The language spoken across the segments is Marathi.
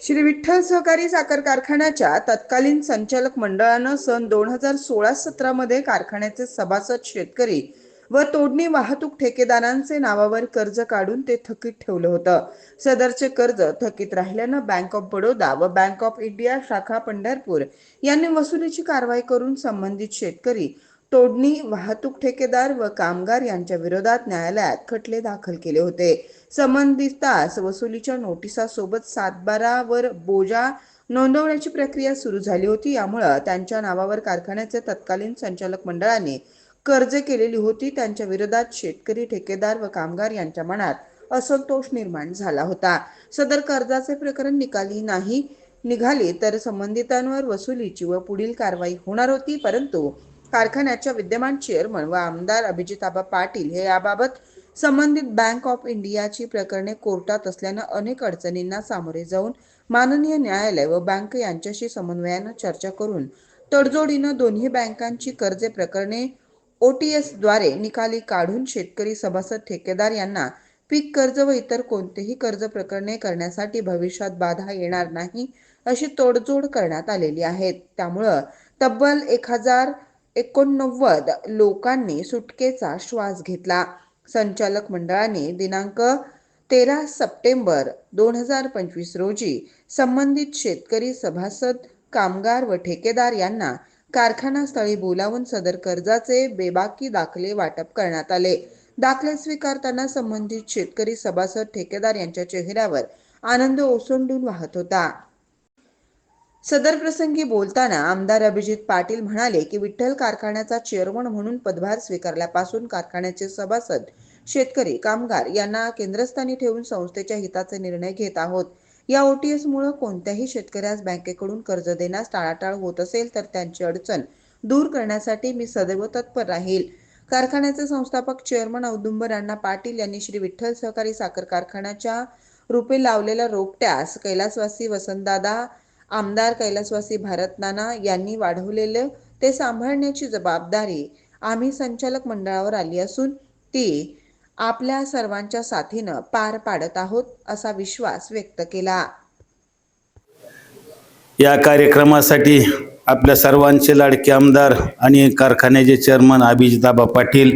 श्री विठ्ठल सहकारी साखर कारखान्याच्या तत्कालीन संचालक मंडळानं सन दोन हजार सोळा सतरामध्ये कारखान्याचे सभासद शेतकरी व तोडणी वाहतूक ठेकेदारांचे नावावर कर्ज काढून ते थकीत ठेवलं होतं. सदरचे कर्ज थकीत राहिल्यानं बँक ऑफ बडोदा व बँक ऑफ इंडिया शाखा पंढरपूर यांनी वसुलीची कारवाई करून संबंधित शेतकरी तोडणी वाहतूक ठेकेदार व कामगार यांच्या विरोधात न्यायालयात खटले दाखल केले होते. संबंधितास वसुलीच्या नोटिसासोबत सातबारावर बोजा नोंदवण्याची प्रक्रिया सुरू झाली होती. यामुळं त्यांच्या नावावर कारखान्याचे तत्कालीन संचालक मंडळाने कर्ज केलेली होती. त्यांच्या विरोधात शेतकरी ठेकेदार व कामगार यांच्या मनात असंतोष निर्माण झाला होता. सदर कर्जाचे प्रकरण निकाली नाही निघाले तर संबंधितांवर वसुलीची व पुढील कारवाई होणार होती परंतु कारखान्याच्या विद्यमान चेअरमन व आमदार अभिजिताबा पाटील हे याबाबत संबंधित बँक ऑफ इंडियाची प्रकरणे कोर्टात असल्यानं अनेक अडचणींना सामोरे जाऊन माननीय न्यायालय व बँक यांच्याशी समन्वयानं चर्चा करून तडजोडीनं दोन्ही बँकांची कर्जे प्रकरणे ओटीएसद्वारे निकाली काढून शेतकरी सभासद ठेकेदार यांना पीक कर्ज व इतर कोणतेही कर्ज प्रकरणे करण्यासाठी भविष्यात बाधा येणार नाही अशी तोडजोड करण्यात आलेली आहे. त्यामुळं तब्बल एक हजार एकोणनव्वद लोकांनी सुटकेचा श्वास घेतला. संचालक मंडळाने दिनांक तेरा सप्टेंबर दोन हजार पंचवीस रोजी संबंधित शेतकरी सभासद कामगार व ठेकेदार यांना कारखानास्थळी बोलावून सदर कर्जाचे बेबाकी दाखले वाटप करण्यात आले. दाखले स्वीकारताना संबंधित शेतकरी सभासद ठेकेदार यांच्या चेहऱ्यावर आनंद ओसंडून वाहत होता. सदर प्रसंगी बोलताना आमदार अभिजित पाटील म्हणाले की विठ्ठल कारखान्याचा चेअरमन म्हणून पदभार स्वीकारल्यापासून कारखान्याचे सभासद शेतकरी कामगार यांना केंद्रस्थानी ठेवून संस्थेच्या हिताचे निर्णय घेत आहोत. या ओटीएस मुळे कोणत्याही शेतकऱ्यास बँकेकडून कर्ज देण्यास टाळाटाळ होत असेल तर त्यांची अडचण दूर करण्यासाठी मी सदैव तत्पर राहील. कारखान्याचे संस्थापक चेअरमन औदुंबर अण्णा पाटील यांनी श्री विठ्ठल सहकारी साखर कारखान्याच्या रूपे लावलेल्या रोपट्यास कैलासवासी वसंतदादा आमदार कैलासवासी भारत नाना यांनी वाढवलेले ते सांभाळण्याची जबाबदारी आम्ही संचालक मंडळावर आली असून ती आपल्या सर्वांच्या साथीनं पार पाडत आहोत असा विश्वास व्यक्त केला. या कार्यक्रमासाठी आपल्या सर्वांचे लाडके आमदार आणि कारखान्याचे chairman Abhijitaba Patil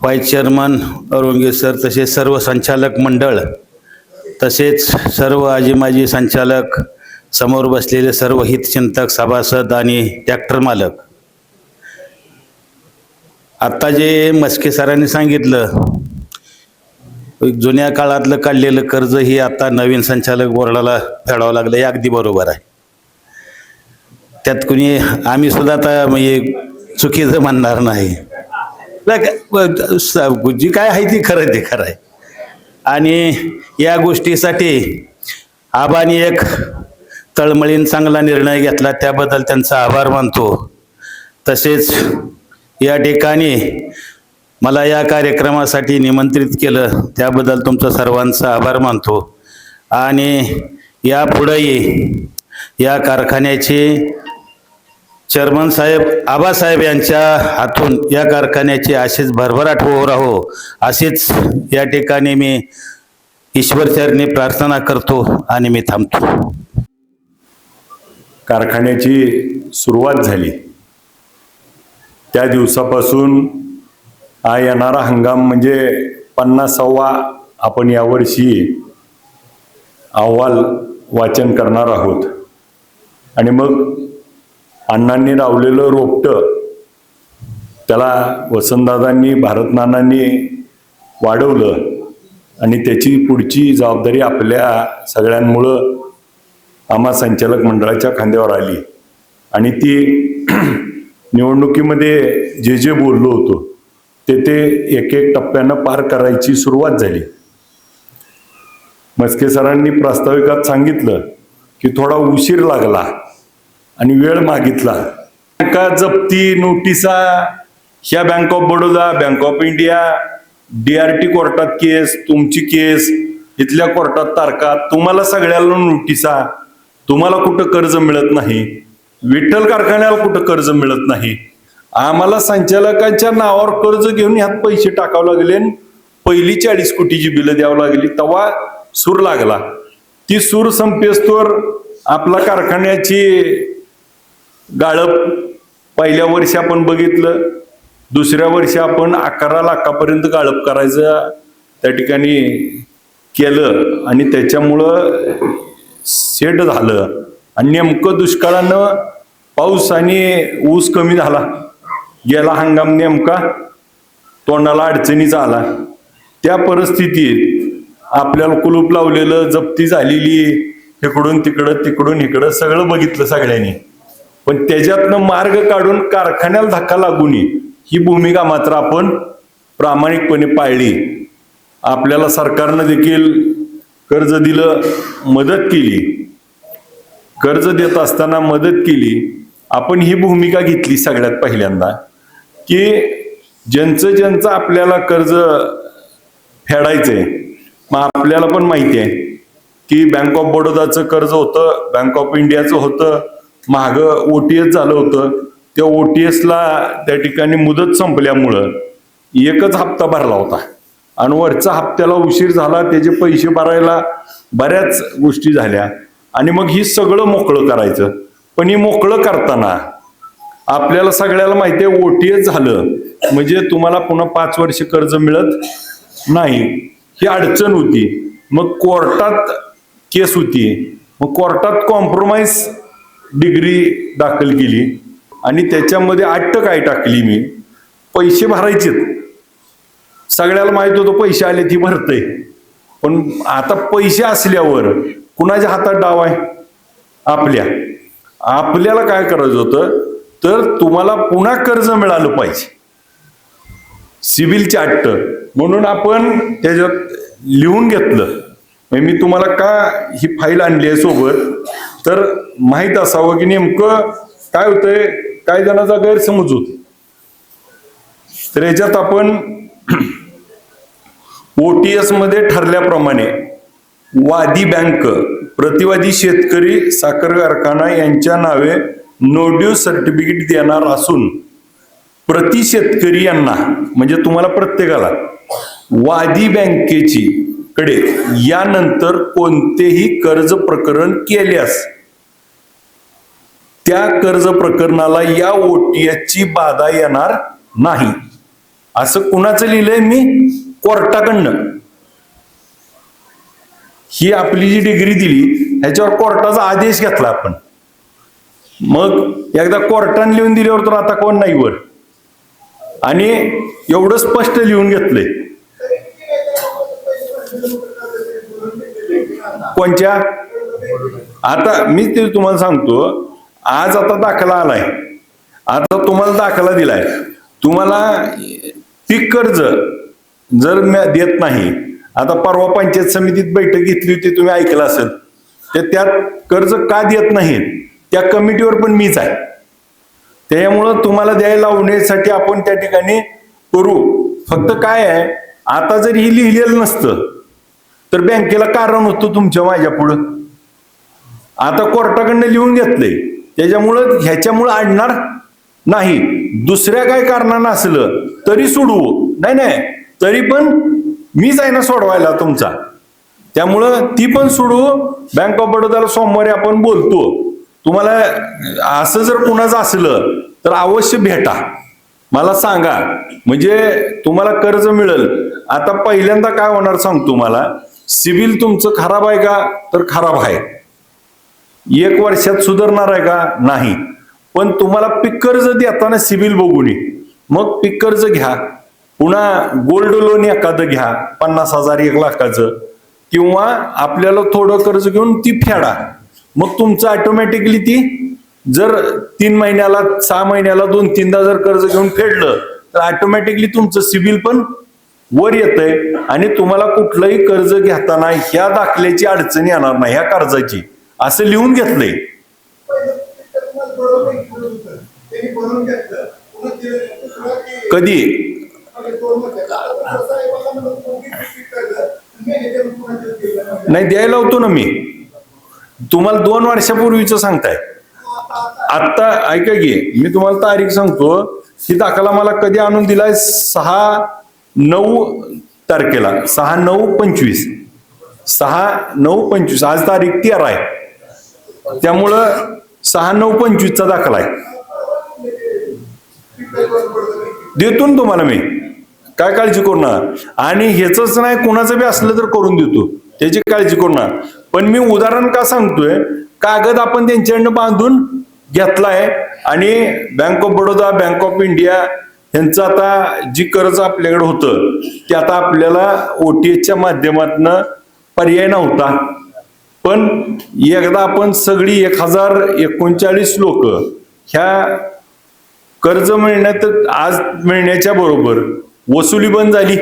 vice chairman अरुंगे sir तसेच सर्व संचालक मंडळ तसेच सर्व आजी माजी संचालक समोर बसलेले सर्व हितचिंतक सभासद आणि ट्रॅक्टर मालक. आत्ता जे मस्के सरांनी सांगितलं जुन्या काळातलं काढलेलं कर्ज ही आता नवीन संचालक बोर्डाला फेडावं लागलं हे अगदी बरोबर आहे. त्यात कुणी आम्ही सुद्धा आता म्हणजे चुकीचं म्हणणार नाही. नाही जी काय आहे ती खरं ते खरं आहे. आणि या गोष्टीसाठी आबानी एक तळमळीन चांगला निर्णय घेतला त्याबद्दल त्यांचा आभार मानतो. तसेच या ठिकाणी मला या कार्यक्रमासाठी निमंत्रित केलं त्याबद्दल तुमचा सर्वांचा आभार मानतो. आणि यापुढेही या कारखान्याचे चेअरमन साहेब आबासाहेब यांच्या हातून या कारखान्याची अशीच भरभराट हो राहो अशीच या ठिकाणी मी ईश्वरचरणी प्रार्थना करतो आणि मी थांबतो. कारखान्याची सुरुवात झाली. त्या दिवसापासून हा येणारा हंगाम म्हणजे पन्नासावा आपण यावर्षी अहवाल वाचन करणार आहोत. आणि मग अण्णांनी लावलेलं रोपटं त्याला वसंतदादांनी भारतनानांनी वाढवलं आणि त्याची पुढची जबाबदारी आपल्या सगळ्यांमुळं आम्हा संचालक मंडळाच्या खांद्यावर आली. आणि ती निवडणुकीमध्ये जे जे बोललो होतो ते ते एक एक टप्प्यानं पार करायची सुरुवात झाली. मस्के सरांनी प्रास्ताविकात सांगितलं की थोडा उशीर लागला आणि वेळ मागितला. बँका जप्ती नोटिसा ह्या bank of Baroda bank of India D R T कोर्टात केस तुमची केस इथल्या कोर्टात तारखा तुम्हाला सगळ्याला नोटिसा तुम्हाला कुठं कर्ज मिळत नाही विठ्ठल कारखान्याला कुठं कर्ज मिळत नाही आम्हाला संचालकांच्या नावावर कर्ज घेऊन ह्यात पैसे टाकावं लागले आणि पहिली चाळीस कोटीची बिलं द्यावं लागली. तेव्हा सूर लागला. ती सूर संपेस्तोर आपला कारखान्याची गाळप पहिल्या वर्षी आपण बघितलं. दुसऱ्या वर्षी आपण अकरा लाखापर्यंत गाळप करायचं त्या ठिकाणी केलं आणि त्याच्यामुळं सेट झालं. आणि नेमकं दुष्काळानं पाऊस आणि ऊस कमी झाला. गेला हंगाम नेमका तोंडाला अडचणीचा आला. त्या परिस्थितीत आपल्याला कुलूप लावलेलं जप्ती झालेली इकडून तिकडं तिकडून इकडं सगळं बघितलं सगळ्यांनी. पण त्याच्यातनं मार्ग काढून कारखान्याला धक्का लागू नये ही भूमिका मात्र आपण प्रामाणिकपणे पाळली. आपल्याला सरकारनं देखील कर्ज दिलं मदत केली. कर्ज देत असताना मदत केली. आपण ही भूमिका घेतली सगळ्यात पहिल्यांदा की ज्यांचं ज्यांचं आपल्याला कर्ज फेडायचंय मग आपल्याला पण माहिती आहे की बँक ऑफ बडोदाचं कर्ज होतं बँक ऑफ इंडियाचं होतं माग एस झालं होतं. त्या ओटीएसला त्या ठिकाणी मुदत संपल्यामुळं एकच हप्ता भरला होता. आणि वरचा हप्त्याला उशीर झाला त्याचे पैसे भरायला बऱ्याच गोष्टी झाल्या. आणि मग ही सगळं मोकळं करायचं. पण ही मोकळं करताना आपल्याला सगळ्याला माहिती आहे ओटीएच झालं. म्हणजे तुम्हाला पुन्हा पाच वर्ष कर्ज मिळत नाही. ही अडचण होती. मग कोर्टात केस होती. मग कोर्टात कॉम्प्रोमाइज डिग्री दाखल केली. आणि त्याच्यामध्ये अट्ट काय टाकली मी. पैसे भरायचेत. सगळ्याला माहीत होतं पैसे आले ती भरते पण आता पैसे असल्यावर कुणाच्या हातात डाव आहे? आपल्या. आपल्याला काय करायचं होतं? तर तुम्हाला पुन्हा कर्ज मिळालं पाहिजे. सिबिलची अट्ट. म्हणून आपण त्याच्यात लिहून घेतलं. म्हणजे मी तुम्हाला का ही फाईल आणली आहे सोबत? तर माहीत असावं की नेमकं काय होतंय काय जणांचा गैरसमज होत. तर याच्यात आपण ओटीएसमध्ये ठरल्याप्रमाणे वादी बँक प्रतिवादी शेतकरी साखर कारखाना यांच्या नावे नोड्यू सर्टिफिकेट देणार असून प्रति शेतकरी यांना म्हणजे तुम्हाला प्रत्येकाला वादी बँकेची कडे यानंतर कोणतेही कर्ज प्रकरण केल्यास त्या कर्ज प्रकरणाला या ओटीएसची बाधा येणार नाही. असं कुणाचं लिहिलंय मी? कोर्टाकडनं. ही आपली जी डिग्री दिली ह्याच्यावर कोर्टाचा आदेश घेतला आपण. मग एकदा कोर्टाने लिहून दिल्यावर तर आता कोण नाही वर. आणि एवढं स्पष्ट लिहून घेतलंय. कोणच्या? आता मी ते तुम्हाला सांगतो आज आता दाखला आलाय. आता तुम्हाला दाखला दिलाय. तुम्हाला पीक कर्ज जर देत नाही आता परवा पंचायत समितीत बैठक घेतली होती तुम्ही ऐकलं असेल तर त्यात कर्ज का देत नाहीत त्या कमिटीवर पण मीच आहे. त्यामुळं तुम्हाला द्यायला लावण्यासाठी आपण त्या ठिकाणी करू. फक्त काय आहे आता जर ही लिहिलेलं नसतं तर बँकेला कारण होतं तुमच्या माझ्या पुढं. आता कोर्टाकडनं लिहून घेतलंय त्याच्यामुळं ह्याच्यामुळं आणणार नाही. दुसऱ्या काय कारणानं असलं तरी सोडवू. नाही नाही. तरी पण मीच आहे ना सोडवायला तुमचा. त्यामुळं ती पण सोडू बँक ऑफ बडोदाला सोमवारी आपण बोलतो. तुम्हाला असं जर कुणाचं असलं तर अवश्य भेटा. मला सांगा. म्हणजे तुम्हाला कर्ज मिळेल. आता पहिल्यांदा काय होणार सांगतो मला सिबिल तुमचं खराब आहे का? तर खराब आहे. एक वर्षात सुधारणार आहे का? नाही. पण तुम्हाला पीक कर्ज देताना सिबिल बघून मग पीक कर्ज घ्या. पुन्हा गोल्ड लोन एखादं घ्या पन्नास हजार एक लाखाचं. किंवा आपल्याला थोडं कर्ज घेऊन ती फेडा. मग तुमचं ऑटोमॅटिकली ती जर तीन महिन्याला सहा महिन्याला दोन तीनदा जर कर्ज घेऊन फेडलं तर ऑटोमॅटिकली तुमचं सिबिल पण वर येतंय आणि तुम्हाला कुठलंही कर्ज घेताना ह्या दाखल्याची अडचण येणार नाही ह्या कर्जाची. असं लिहून घेतलंय. घेतलं कधी? नाही. नाही द्यायला होतो ना मी. तुम्हाला दोन वर्षापूर्वीच सांगताय. आता ऐका की मी तुम्हाला तारीख सांगतो. ही दाखला मला कधी आणून दिलाय? सहा नऊ तारखेला. सहा नऊ पंचवीस. सहा नऊ पंचवीस. आज तारीख तेरा आहे. त्यामुळं सहा नऊ पंचवीसचा दाखला आहे. देतो ना तुम्हाला मी. काय काळजी करणार आणि ह्याच नाही कोणाचं बी असलं तर करून देतो त्याची काळजी करणार पण मी उदाहरण का सांगतोय? कागद आपण त्यांच्याकडनं बांधून घेतलाय आणि bank of Baroda bank of India यांचं आता जी कर्ज आपल्याकडे होतं ते आता आपल्याला ओटीएसच्या माध्यमातून पर्याय नव्हता. पण एकदा आपण सगळी एक हजार एकोणचाळीस लोक ह्या कर्ज मिळण्यात आज मिळण्याच्या बरोबर वसुली बंद झाली.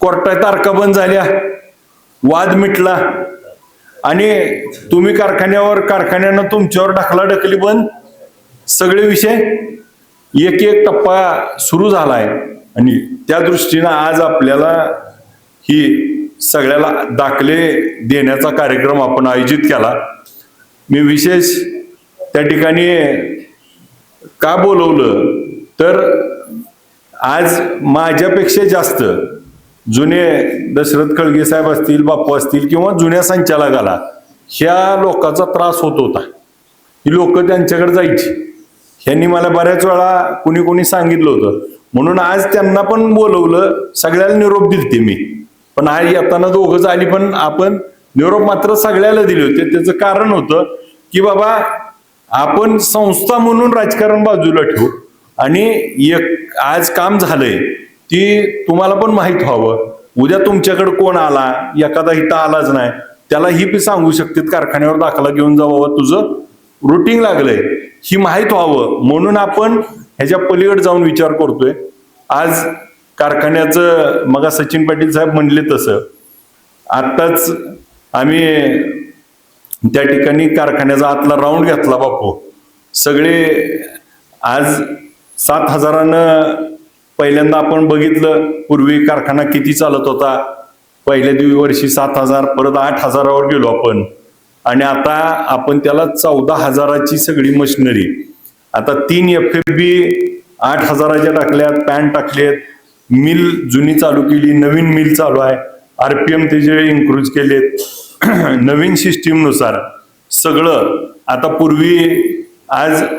कोर्टात तारखा बंद झाल्या. वाद मिटला. आणि तुम्ही कारखान्यावर कारखान्यानं तुमच्यावर ढकला ढकली बंद. सगळे विषय एक एक टप्पा सुरू झालाय. आणि त्या दृष्टीनं आज आपल्याला ही सगळ्याला दाखले देण्याचा कार्यक्रम आपण आयोजित केला. मी विशेष त्या ठिकाणी का बोलवलं? तर आज माझ्यापेक्षा जास्त जुने दशरथ खळगे साहेब असतील बाप्पू असतील किंवा जुन्या संचालकाला ह्या लोकांचा त्रास होत होता. ही लोक त्यांच्याकडे जायची. ह्यांनी मला बऱ्याच वेळा कुणी कुणी सांगितलं होतं. म्हणून आज त्यांना पण बोलवलं सगळ्याला निरोप दिलते मी. पण आज येताना दोघंच आली पण आपण निरोप मात्र सगळ्याला दिले होते. त्याचं कारण होतं की बाबा आपण संस्था म्हणून राजकारण बाजूला ठेवू. आणि एक आज काम झालंय ती तुम्हाला पण माहीत व्हावं. उद्या तुमच्याकडे कोण आला एखादा हिता आलाच नाही त्याला ही बी सांगू शकते कारखान्यावर दाखला घेऊन जावं तुझं रुटीन लागलंय. ही माहीत व्हावं. म्हणून आपण ह्याच्या पलीकडे जाऊन विचार करतोय. आज कारखान्याचं मगा सचिन पाटील साहेब म्हणले तसं. आत्ताच आम्ही त्या ठिकाणी कारखान्याचा आतला राऊंड घेतला बापू. सगळे आज सात हजारानं पहिल्यांदा आपण बघितलं पूर्वी कारखाना किती चालत होता. पहिल्या दिवशी वर्षी सात हजार परत आठ हजारावर गेलो आपण. आणि आता आपण त्याला चौदा हजाराची सगळी मशिनरी. आता तीन एफ एफ बी आठ हजाराच्या टाकल्यात पॅन टाकलेत. मिल जुनी चालू केली नवीन मिल चालू आहे. आरपीएम त्याचे इन्क्रूज केलेत. नवीन सिस्टीमनुसार सगळं. आता पूर्वी आज